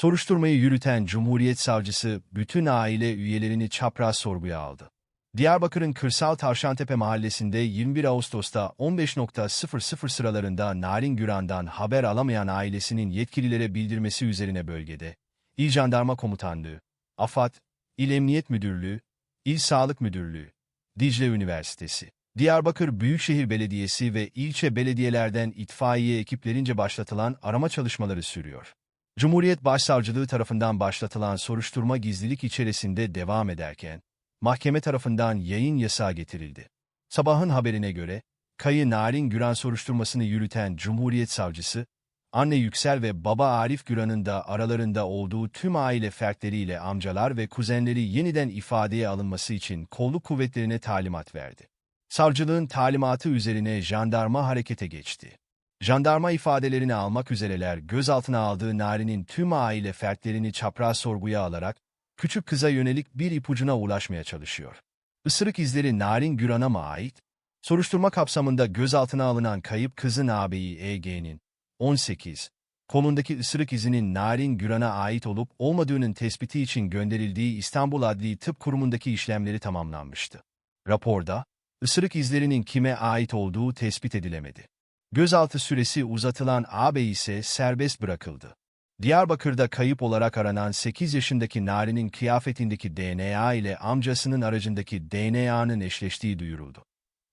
Soruşturmayı yürüten Cumhuriyet Savcısı bütün aile üyelerini çapraz sorguya aldı. Diyarbakır'ın Kırsal Tavşantepe mahallesinde 21 Ağustos'ta 15.00 sıralarında Narin Güran'dan haber alamayan ailesinin yetkililere bildirmesi üzerine bölgede, İl Jandarma Komutanlığı, AFAD, İl Emniyet Müdürlüğü, İl Sağlık Müdürlüğü, Dicle Üniversitesi, Diyarbakır Büyükşehir Belediyesi ve ilçe belediyelerden itfaiye ekiplerince başlatılan arama çalışmaları sürüyor. Cumhuriyet Başsavcılığı tarafından başlatılan soruşturma gizlilik içerisinde devam ederken, mahkeme tarafından yayın yasağı getirildi. Sabahın haberine göre, Kayı Narin Güran soruşturmasını yürüten Cumhuriyet Savcısı, anne Yüksel ve baba Arif Güran'ın da aralarında olduğu tüm aile fertleriyle amcalar ve kuzenleri yeniden ifadeye alınması için kolluk kuvvetlerine talimat verdi. Savcılığın talimatı üzerine jandarma harekete geçti. Jandarma ifadelerini almak üzereler gözaltına aldığı Nari'nin tüm aile fertlerini çapraz sorguya alarak küçük kıza yönelik bir ipucuna ulaşmaya çalışıyor. Isırık izleri Narin Güran'a mı ait? Soruşturma kapsamında gözaltına alınan kayıp kızın ağabeyi EG'nin 18 kolundaki ısırık izinin Narin Güran'a ait olup olmadığının tespiti için gönderildiği İstanbul Adli Tıp Kurumu'ndaki işlemleri tamamlanmıştı. Raporda, ısırık izlerinin kime ait olduğu tespit edilemedi. Gözaltı süresi uzatılan ağabey ise serbest bırakıldı. Diyarbakır'da kayıp olarak aranan 8 yaşındaki Nari'nin kıyafetindeki DNA ile amcasının aracındaki DNA'nın eşleştiği duyuruldu.